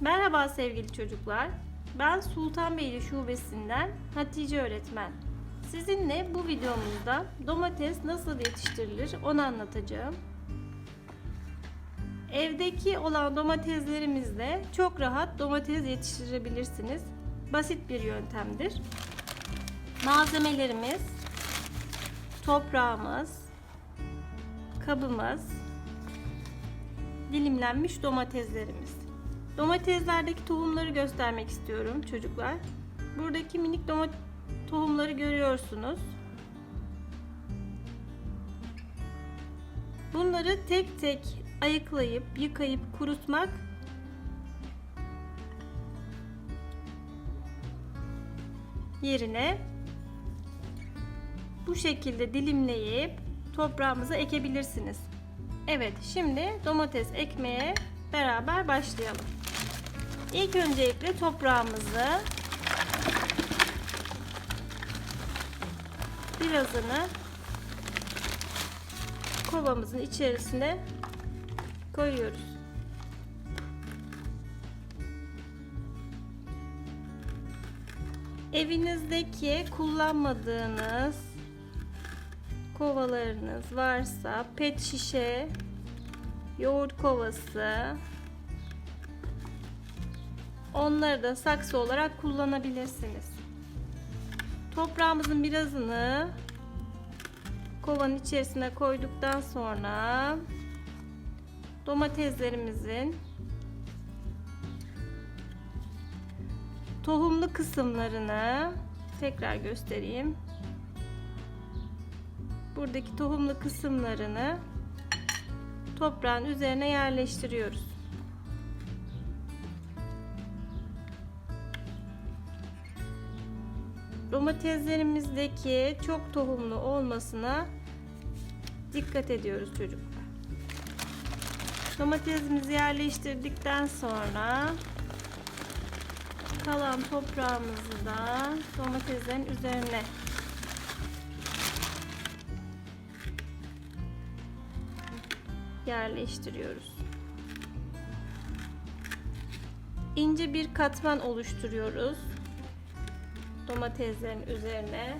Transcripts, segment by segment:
Merhaba sevgili çocuklar. Ben Sultanbeyli Şubesi'nden Hatice öğretmen. Sizinle bu videomuzda domates nasıl yetiştirilir onu anlatacağım. Evdeki olan domateslerimizle çok rahat domates yetiştirebilirsiniz. Basit bir yöntemdir. Malzemelerimiz toprağımız, kabımız, dilimlenmiş domateslerimiz. Domateslerdeki tohumları göstermek istiyorum çocuklar. Buradaki minik domates tohumları görüyorsunuz. Bunları tek tek ayıklayıp, yıkayıp kurutmak yerine bu şekilde dilimleyip toprağımıza ekebilirsiniz. Evet, şimdi domates ekmeye beraber başlayalım. İlk öncelikle toprağımızı birazını kovamızın içerisine koyuyoruz. Evinizdeki kullanmadığınız kovalarınız varsa pet şişe, yoğurt kovası, onları da saksı olarak kullanabilirsiniz. Toprağımızın birazını kovanın içerisine koyduktan sonra domateslerimizin tohumlu kısımlarını tekrar göstereyim. Buradaki tohumlu kısımlarını toprağın üzerine yerleştiriyoruz. Domateslerimizdeki çok tohumlu olmasına dikkat ediyoruz çocuklar. Domatesimizi yerleştirdikten sonra kalan toprağımızı da domateslerin üzerine yerleştiriyoruz. İnce bir katman oluşturuyoruz domateslerin üzerine.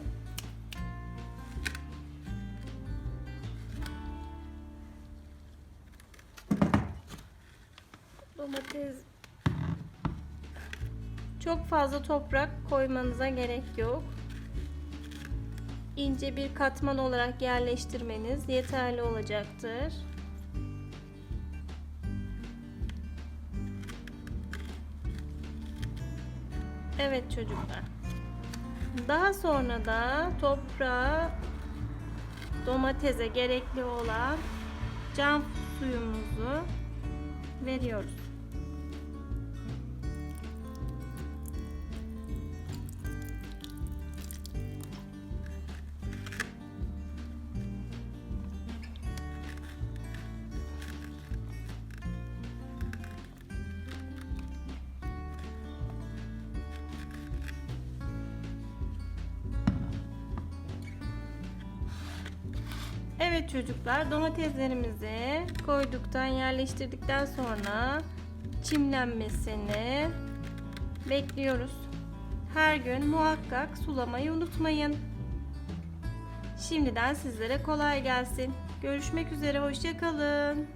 Domates çok fazla toprak koymanıza gerek yok. İnce bir katman olarak yerleştirmeniz yeterli olacaktır. Evet çocuklar. Daha sonra da toprağa domatese gerekli olan cam suyumuzu veriyoruz. Evet çocuklar domateslerimizi koyduktan yerleştirdikten sonra çimlenmesini bekliyoruz. Her gün muhakkak sulamayı unutmayın. Şimdiden sizlere kolay gelsin. Görüşmek üzere hoşçakalın.